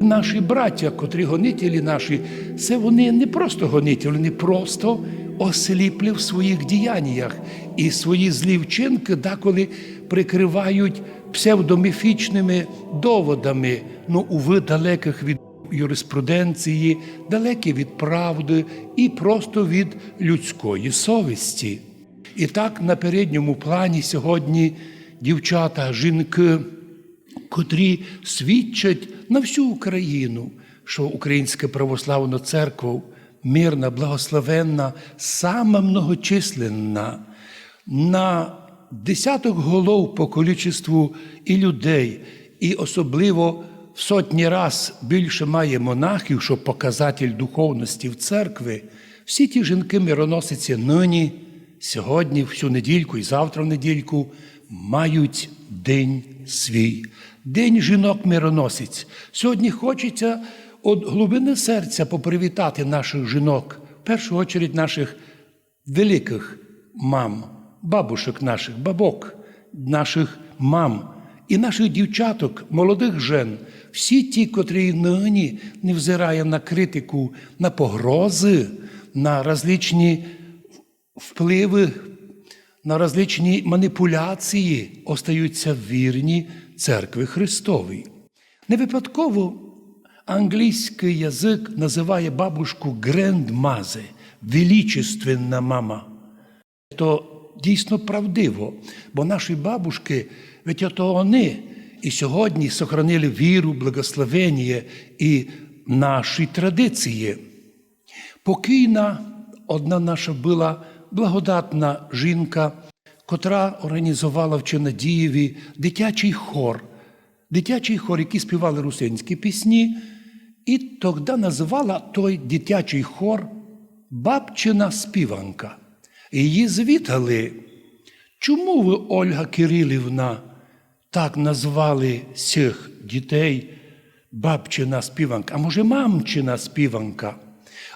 Наші браття, котрі гонителі наші, це вони не просто гонителі, вони просто осліплі в своїх діяннях і свої злі вчинки деколи прикривають псевдоміфічними доводами, ну, уви далеких від юриспруденції, далекі від правди і просто від людської совісті. І так на передньому плані сьогодні дівчата, жінки, котрі свідчать на всю Україну, що Українська православна церква мирна, благословенна, сама многочисленна, на десяток голов по количеству і людей, і особливо в сотні раз більше має монахів, що показатель духовності в церкві. Всі ті жінки мироносиці нині, сьогодні, всю недільку і завтра в недільку мають день свій. День жінок мироносиць. Сьогодні хочеться від глибини серця попривітати наших жінок, в першу чергу наших великих мам, бабушек наших, бабок, наших мам і наших дівчаток, молодих жен, всі ті, котрі нині, невзирає на критику, на погрози, на различні впливи, на различні маніпуляції, остаються вірні церкви Христовій. Не випадково англійський язик називає бабушку грендмазе, величественна мама. То дійсно правдиво, бо наші бабушки, ведь ото вони і сьогодні сохранили віру, благословення і наші традиції. Покійна одна наша була благодатна жінка, котра організувала в Чинадієві дитячий хор, дитячий хор, який співали русинські пісні, і тоді називала той дитячий хор Бабчина співанка. І Її звітали, чому ви, Ольга Кирилівна, так назвали цих дітей бабчина співанка, а може, мамчина співанка?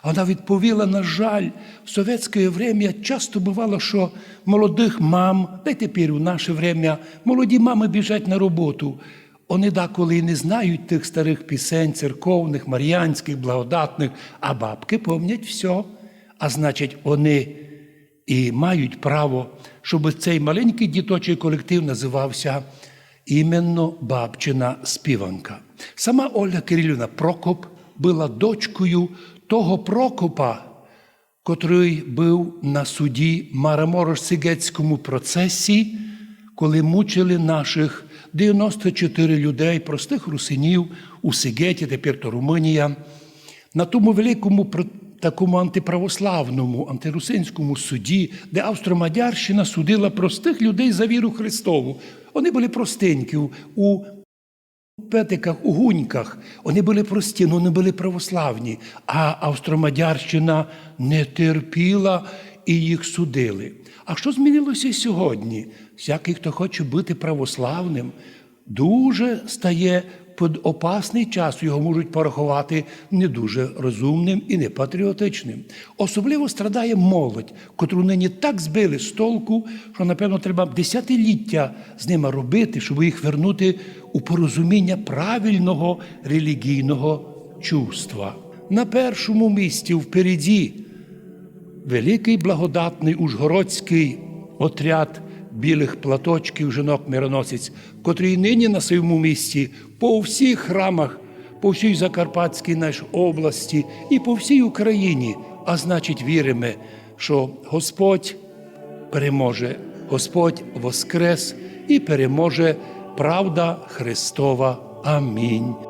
Вона відповіла, на жаль, в совєтське время часто бувало, що молодих мам, та й тепер у наше время, молоді мами біжать на роботу. Вони деколи і не знають тих старих пісень, церковних, мар'янських, благодатних, а бабки пам'ятають все. А значить, вони і мають право, щоб цей маленький діточий колектив називався іменно бабчина співанка. Сама Ольга Кирилівна Прокоп була дочкою того Прокопа, котрий був на суді Мараморо-Сигецькому процесі, коли мучили наших 94 людей, простих русинів у Сигеті, тепер то Румунія, на тому великому такому антиправославному, антирусинському суді, де Австро-Мадярщина судила простих людей за віру Христову. Вони були простенькі у петиках, у гуньках. Вони були прості, але не були православні. А Австромадярщина не терпіла і їх судили. А що змінилося сьогодні? Всякий, хто хоче бути православним, дуже стає опасний час, його можуть порахувати не дуже розумним і не патріотичним. Особливо страдає молодь, котру нині так збили з толку, що, напевно, треба десятиліття з ними робити, щоб їх вернути у порозуміння правильного релігійного чувства. На першому місці впереді великий благодатний ужгородський отряд білих платочків жінок мироносець, котрий нині на своєму місці по всіх храмах, по всій Закарпатській нашій області і по всій Україні. А значить, віримо, що Господь переможе, Господь воскрес і переможе правда Христова. Амінь.